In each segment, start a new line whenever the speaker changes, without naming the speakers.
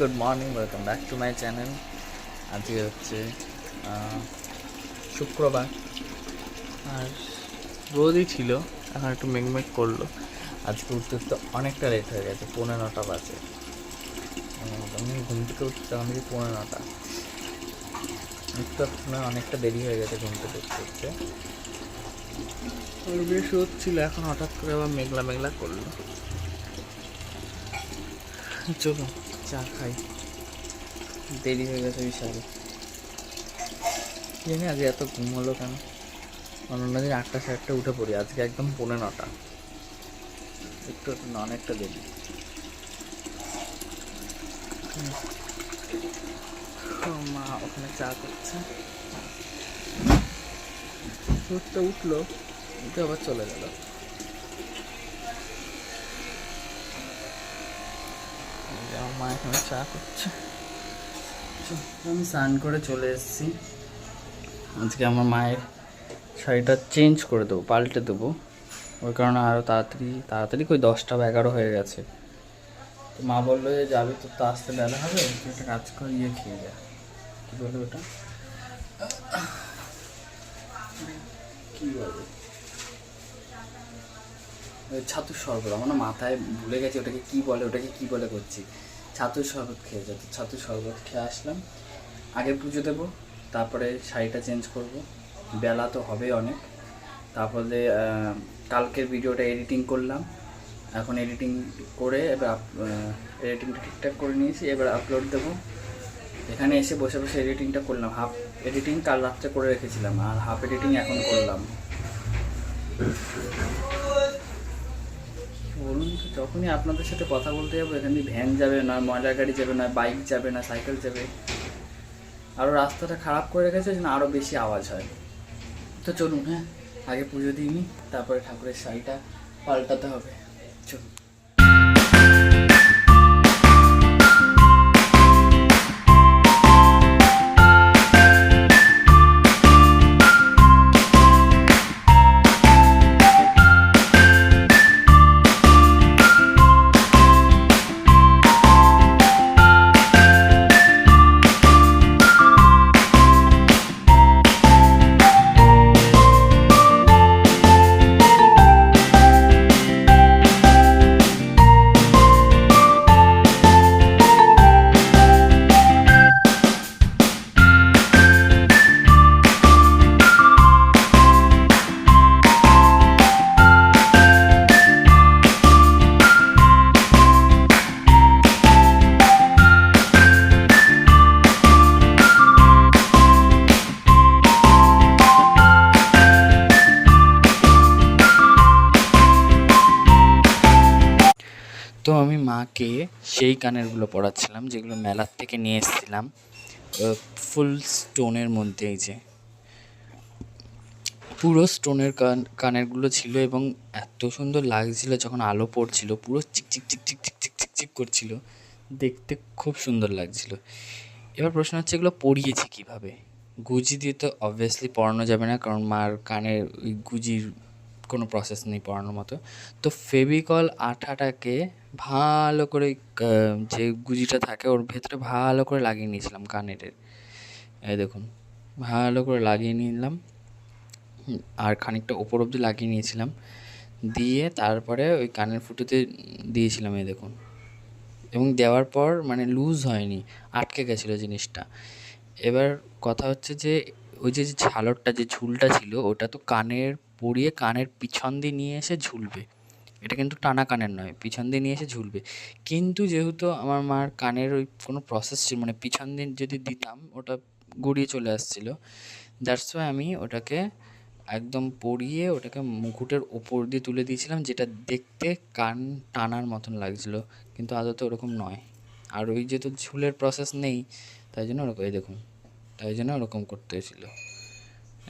Good morning welcome back to my channel আজকে হচ্ছে শুক্রবার। আর রোদই ছিল, এখন একটু মেঘমেঘ করল। আজকে উঠতে উঠতে অনেকটা লেট হয়ে গেছে, পৌনে নটা বাজে। আমি ঘুম থেকে উঠতে আমাদের পৌনে নটা। উঠতে অনেকটা দেরি হয়ে গেছে ঘুম থেকে উঠতে উঠতে। বেশ রোদ ছিল, এখন হঠাৎ করে আবার মেঘলা মেঘলা করল। চলো চা খাই। দেরি হয়ে গেছে বিশাল। জানি আজকে এত ঘুম হলো কেন? অন্য দিন আটটা আটটা উঠে পড়ি, আজকে একদম পৌনে নটা। একটু অনেকটা দেরি। মা, ওখানে চা করছে। উঠতে উঠল, উঠে আবার চলে গেল এই যে আমার মা, এখানে চা করছে। আমি স্নান করে চলে এসেছি। আজকে আমার মায়ের শাড়িটা চেঞ্জ করে দেবো, পাল্টে দেবো। ওই কারণে আরও তাড়াতাড়ি তাড়াতাড়ি কই দশটা বা এগারো হয়ে গেছে। তো মা বলল যে যাবি তো তো আসতে বেলা হবে, তুই একটা কাজ করে ইয়ে খেয়ে যা। কী বলে ওটা? কী বলে? ওই ছাতুর শরবত, আমার মাথায় ভুলে গেছে ওটাকে কি বলে, ওটাকে কি বলে করছি। ছাতুর শরবত খেয়ে যেত ছাতুর শরবত খেয়ে আসলাম। আগে পুজো দেবো, তারপরে শাড়িটা চেঞ্জ করব। বেলা তো হবে অনেক। তারপরে কালকের ভিডিওটা এডিটিং করলাম। এখন এডিটিং করে এবার এডিটিংটা ঠিকঠাক করে নিয়েছি, এবার আপলোড দেবো। এখানে এসে বসে বসে এডিটিংটা করলাম। হাফ এডিটিং কাল রাত্রে করে রেখেছিলাম, আর হাফ এডিটিং এখন করলাম। যখনই আপনাদের সাথে কথা বলতে যাব, এখানে ভ্যান যাবে না ময়লা গাড়ি যাবে না বাইক যাবে না সাইকেল যাবে আরও রাস্তাটা খারাপ করে রেখেছে যেন আরও বেশি আওয়াজ হয়। তো চলুন হ্যাঁ আগে পুজো দিই নি তারপরে ঠাকুরের শাড়িটা পাল্টাতে হবে। তো আমি মাকে সেই কানেরগুলো পরাচ্ছিলাম যেগুলো মেলার থেকে নিয়ে এসেছিলাম। ফুল স্টোনের মধ্যে এই যে। পুরো স্টোনের কান কানেরগুলো ছিল এবং এত সুন্দর লাগছিল যখন আলো পড়ছিল, পুরো চিক চিক চিক চিক চিক চিক চিক চিক করছিল। দেখতে খুব সুন্দর লাগছিল। এবার প্রশ্ন হচ্ছে এগুলো পরিয়েছি কীভাবে? গুজি দিয়ে তো অবভিয়াসলি পরানো যাবে না, কারণ মার কানের ওই গুজির কোনো প্রসেস নেই পরানোর মতো। তো ফেভিকল আঠাটাকে ভালো করে যে গুজিটা থাকে ওর ভেতরে ভালো করে লাগিয়ে নিয়েছিলাম কানের। এই দেখুন, ভালো করে লাগিয়ে নিলাম। আর খানিকটা ওপর অবধি লাগিয়ে নিয়েছিলাম। দিয়ে তারপরে ওই কানের ফুটোতে দিয়েছিলাম, এই দেখুন। এবং দেওয়ার পর মানে লুজ হয়নি, আটকে গেছিল জিনিসটা। এবার কথা হচ্ছে যে, ওই যে ঝালরটা, যে ঝুলটা ছিল, ওটা তো কানের পরিয়ে কানের পিছন দিয়ে নিয়ে এসে ঝুলবে। এটা কিন্তু টানা কানের নয়, পিছন দিয়ে নিয়ে এসে ঝুলবে। কিন্তু যেহেতু আমার মার কানের ওই কোনো প্রসেস ছিল মানে পিছন দিয়ে যদি দিতাম, ওটা গড়িয়ে চলে আসছিল। দ্যাটস ওয়াই আমি ওটাকে একদম পরিয়ে ওটাকে মুকুটের ওপর দিয়ে তুলে দিয়েছিলাম, যেটা দেখতে কান টানার মতন লাগছিল। কিন্তু আদতে ওরকম নয়। আর ওই যেহেতু ঝুলের প্রসেস নেই, তাই জন্য ওরকম, এই দেখুন, তাই জন্য ওরকম করতে হয়েছিল।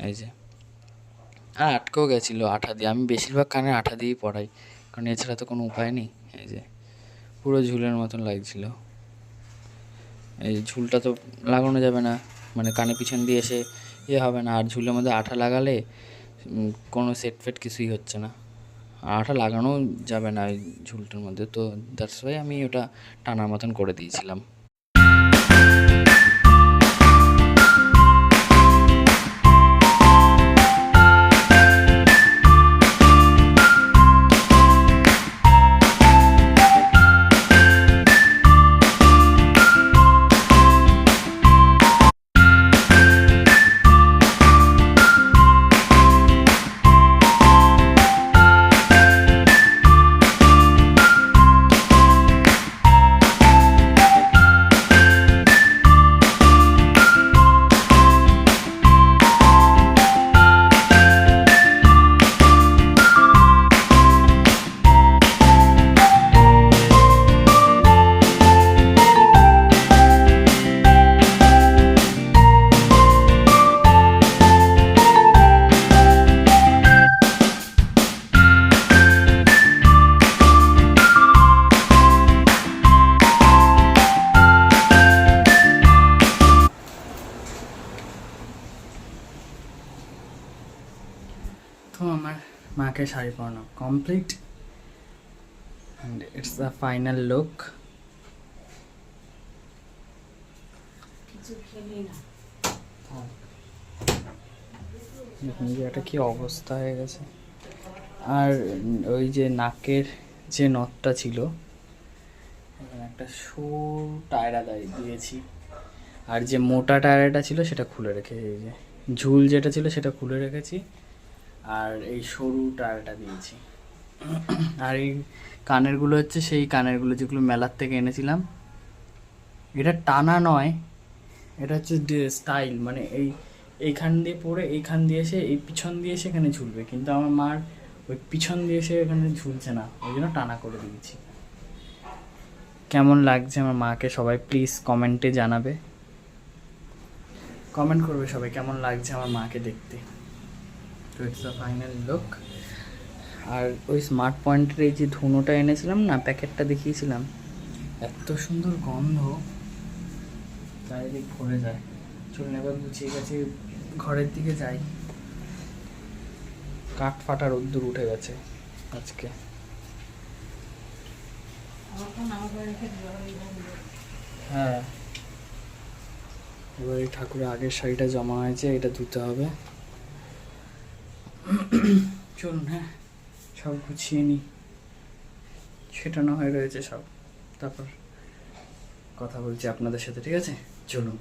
এই যে। আর আটকেও গেছিল আঠা দিয়ে। আমি বেশিরভাগ কানে আঠা দিয়েই পড়াই, কারণ এছাড়া তো কোনো উপায় নেই। এই যে, পুরো ঝুলের মতন লাগছিল। এই ঝুলটা তো লাগানো যাবে না। মানে কানে পিছন দিয়ে এসে ইয়ে হবে না। আর ঝুলের মধ্যে আঠা লাগালে কোনো সেট ফেট কিছুই হচ্ছে না। আঠা লাগানোও যাবে না ওই ঝুলটার মধ্যে। তো দ্যাটস ওয়াই আমি ওটা টানার মতন করে দিয়েছিলাম। মাকে শাড়ি পরানো complete and it's the final look একটা কি অবস্থা হয়ে গেছে। আর ওই যে নাকের যে নথটা ছিল একটা সরু টায়রা দাঁড়িয়ে দিয়েছি। আর যে মোটা টায়রাটা ছিল সেটা খুলে রেখে যে ঝুল যেটা ছিল সেটা খুলে রেখেছি। আর এই সরু টায়রাটা দিয়েছি। আর এই কানেরগুলো হচ্ছে সেই কানেরগুলো যেগুলো মেলার থেকে এনেছিলাম। এটা টানা নয়, এটা হচ্ছে স্টাইল মানে এই এইখান দিয়ে পরে এইখান দিয়ে এসে এই পিছন দিয়ে এসে এখানে ঝুলবে। কিন্তু আমার মার ওই পিছন দিয়ে এসে এখানে ঝুলছে না, ওই জন্য টানা করে দিয়েছি। কেমন লাগছে আমার মাকে সবাই প্লিজ কমেন্টে জানাবে। কমেন্ট করবে সবাই, কেমন লাগছে আমার মাকে দেখতে? তো ইটস দ্য ফাইনাল লুক আর ওই স্মার্ট পয়েন্টের এই যে ধুনোটা এনেছিলাম না, প্যাকেটটা দেখিয়েছিলাম, এত সুন্দর গন্ধ। চারিদিক ভরে যায়। চলুন, এবার গুছিয়ে গেছে, ঘরের দিকে যাই। কাঠ ফাটা রোদ্দুর উঠে গেছে আজকে। হ্যাঁ। এবার এই ঠাকুরের আগের শাড়িটা জমা হয়েছে, এটা ধুতে হবে। চলুন হ্যাঁ? সব গুছিয়ে নিই। ছেটানো হয়ে রয়েছে সব। তারপর কথা বলছি আপনাদের সাথে, ঠিক আছে? চলুন।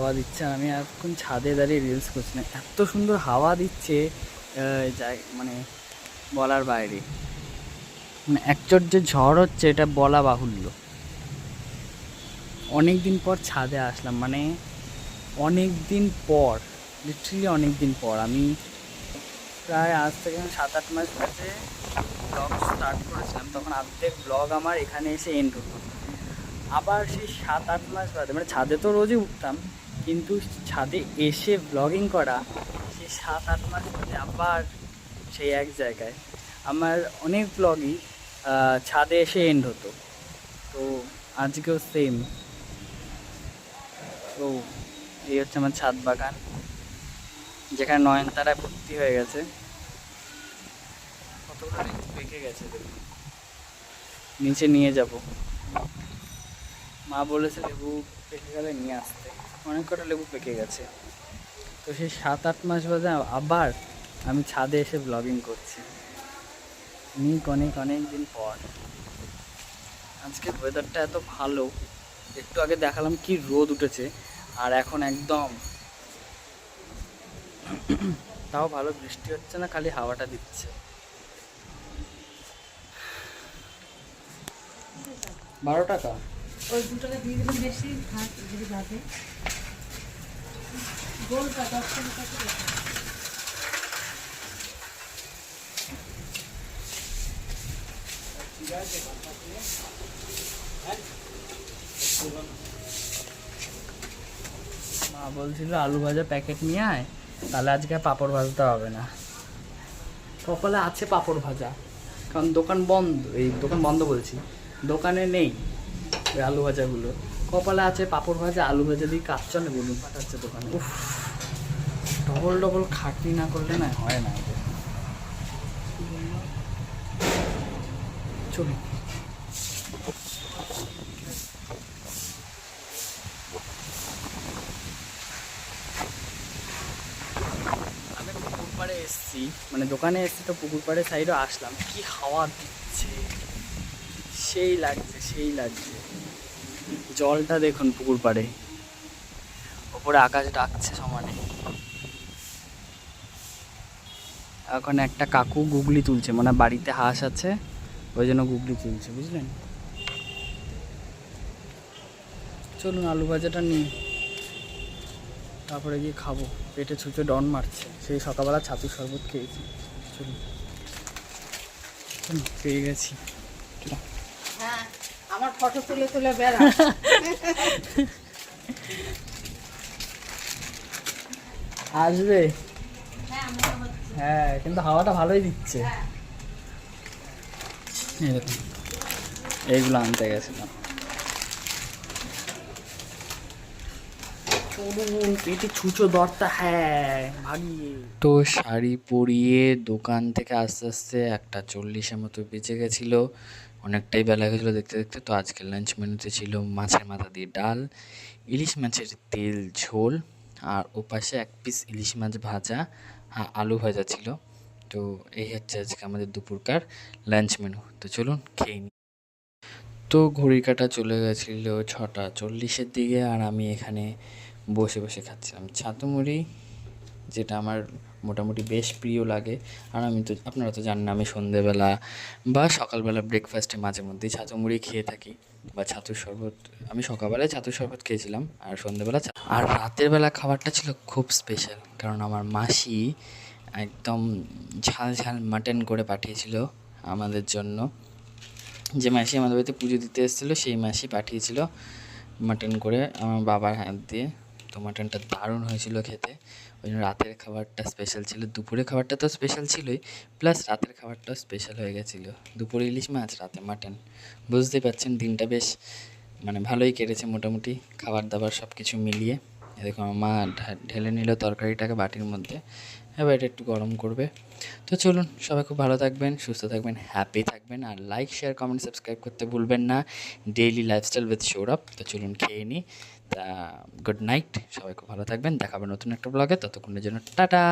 হাওয়া দিচ্ছে আর আমি এতক্ষণ ছাদে দাঁড়িয়ে রিলস করছিলাম এত সুন্দর হাওয়া দিচ্ছে মানে বলার বাইরে। মানে একচট যে ঝড় হচ্ছে, এটা বলা বাহুল্য। অনেক দিন পর ছাদে আসলাম মানে অনেক দিন পর লিটারালি অনেক দিন পর। আমি প্রায় আজ থেকে সাত আট মাস কাছে ব্লগ স্টার্ট করেছিলাম, তখন অর্ধেক ব্লগ আমার এখানে এসে এন্ড হতো আবার সেই সাত আট মাস বাদে মানে ছাদে তো রোজই উঠতাম কিন্তু ছাদে এসে ব্লগিং করা সেই সাত আট মাস বাদে আবার সেই এক জায়গায়। আমার অনেক ব্লগই ছাদে এসে এন্ড হতো। তো আজকেও সেম তো এই হচ্ছে আমার ছাদ বাগান, যেখানে নয়নতারায় ভর্তি হয়ে গেছে। গেছে দেখুন। নিচে নিয়ে যাব। মা বলেছে, লেবু পেকে গেলে নিয়ে আসতে। অনেক কটা লেবু পেকে গেছে। তো সেই সাত আট মাস বাদে আবার আমি ছাদে এসে ব্লগিং করছি। অনেক অনেক অনেক দিন পর। আজকে ওয়েদারটা এত ভালো, একটু আগে দেখালাম কি রোদ উঠেছে, আর এখন একদম তাও ভালো বৃষ্টি হচ্ছে না, খালি হাওয়াটা দিচ্ছে। বারো টাকা? মা বলছিল আলু ভাজা প্যাকেট নিয়ে আয়, তাহলে আজকে পাঁপড় ভাজতে হবে না। কপালে আছে পাঁপড় ভাজা, কারণ দোকান বন্ধ, এই দোকান বন্ধ বলছি, দোকানে নেই আলু ভাজাগুলো। কপালে আছে পাপড় ভাজা আলু ভাজা দিয়ে কাজ চলে বলুন পাঠাচ্ছে দোকানে। উফ ডবল ডবল খাটনি না করলে না হয় না চলুন। পুকুর পাড়ে এসেছি মানে দোকানে এসেছি তো পুকুর পাড়ে সাইডে আসলাম। কি হাওয়া দিচ্ছে সেই লাগছে সেই লাগছে। জলটা দেখুন পুকুর পাড়ে। ওপরে আকাশ ডাকছে সমানে। এখন একটা কাকু গুগলি তুলছে মানে বাড়িতে হাঁস আছে, ওই জন্য গুগলি তুলছে, বুঝলেন? চলুন আলু ভাজাটা নিই। তারপরে গিয়ে খাব। পেটে ছুঁচো ডন মারছে। সেই সকালবেলা ছাতুর শরবত খেয়েছি। চলুন। পেয়ে গেছি।
আমার ফটো তুলে তুলে বেড়া।
আসবে?
হ্যাঁ
হ্যাঁ কিন্তু হাওয়াটা ভালোই দিচ্ছে। এই দেখুন এইগুলো আনতে গেছিলাম। পেটে ছুঁচো দরটা হ্যাঁ
তো শাড়ি পরিয়ে দোকান থেকে আস্তে আস্তে একটা চল্লিশের মতো বেঁচে গেছিল। অনেকটাই বেলা হয়ে গেছিল দেখতে দেখতে, তো আজকের লাঞ্চ মেনুতে ছিল মাছের মাথা দিয়ে ডাল, ইলিশ মাছের তেল ঝোল, আর ওপাশে এক পিস ইলিশ মাছ ভাজা, আর আলু ভাজা ছিল। তো এই হচ্ছে আজকে আমাদের দুপুরকার লাঞ্চ মেনু তো চলুন খেয়ে নিই তো ঘড়ি কাটা চলে গেছিল ছটা চল্লিশের দিকে, আর আমি এখানে বসে বসে খাচ্ছিলাম। ছাতু মুড়ি যেটা আমার মোটামুটি বেশ প্রিয় লাগে। আর আমি তো, আপনারা তো জানেন আমি সন্ধেবেলা বা সকালবেলা ব্রেকফাস্টে মাঝে মধ্যেই ছাতু মুড়ি খেয়ে থাকি বা ছাতুর শরবত, আমি সকালবেলায় ছাতুর শরবত খেয়েছিলাম আর সন্ধেবেলা আর রাতের বেলা খাবারটা ছিল খুব স্পেশাল কারণ আমার মাসি একদম ঝাল ঝাল মাটন করে পাঠিয়েছিল আমাদের জন্য। যে মাসি আমাদের বাড়িতে পুজো দিতে এসেছিল, সেই মাসি পাঠিয়েছিল মাটন করে আমার বাবার হাত দিয়ে। তো মাটনটা দারুণ হয়েছিল খেতে। ওই জন্য রাতের খাবারটা স্পেশাল ছিল। দুপুরের খাবারটা তো স্পেশাল ছিলই প্লাস রাতের খাবারটাও স্পেশাল হয়ে গেছিল। দুপুরে ইলিশ মাছ, রাতে মাটন বুঝতে পারছেন, দিনটা বেশ মানে ভালোই কেটেছে মোটামুটি। খাবার দাবার সব কিছু মিলিয়ে। এ দেখো আমার মা ঢেলে নিল তরকারিটাকে বাটির মধ্যে। এবার এটা একটু গরম করবে। তো চলুন, সবাই খুব ভালো থাকবেন, সুস্থ থাকবেন হ্যাপি থাকবেন। আর লাইক শেয়ার কমেন্ট সাবস্ক্রাইব করতে ভুলবেন না। ডেইলি লাইফস্টাইল উইথ সৌরভ তো চলুন খেয়ে নিই গুড নাইট সবাই খুব ভালো থাকবেন। দেখাবেন নতুন একটা ব্লগে ততক্ষণের জন্য টাটা।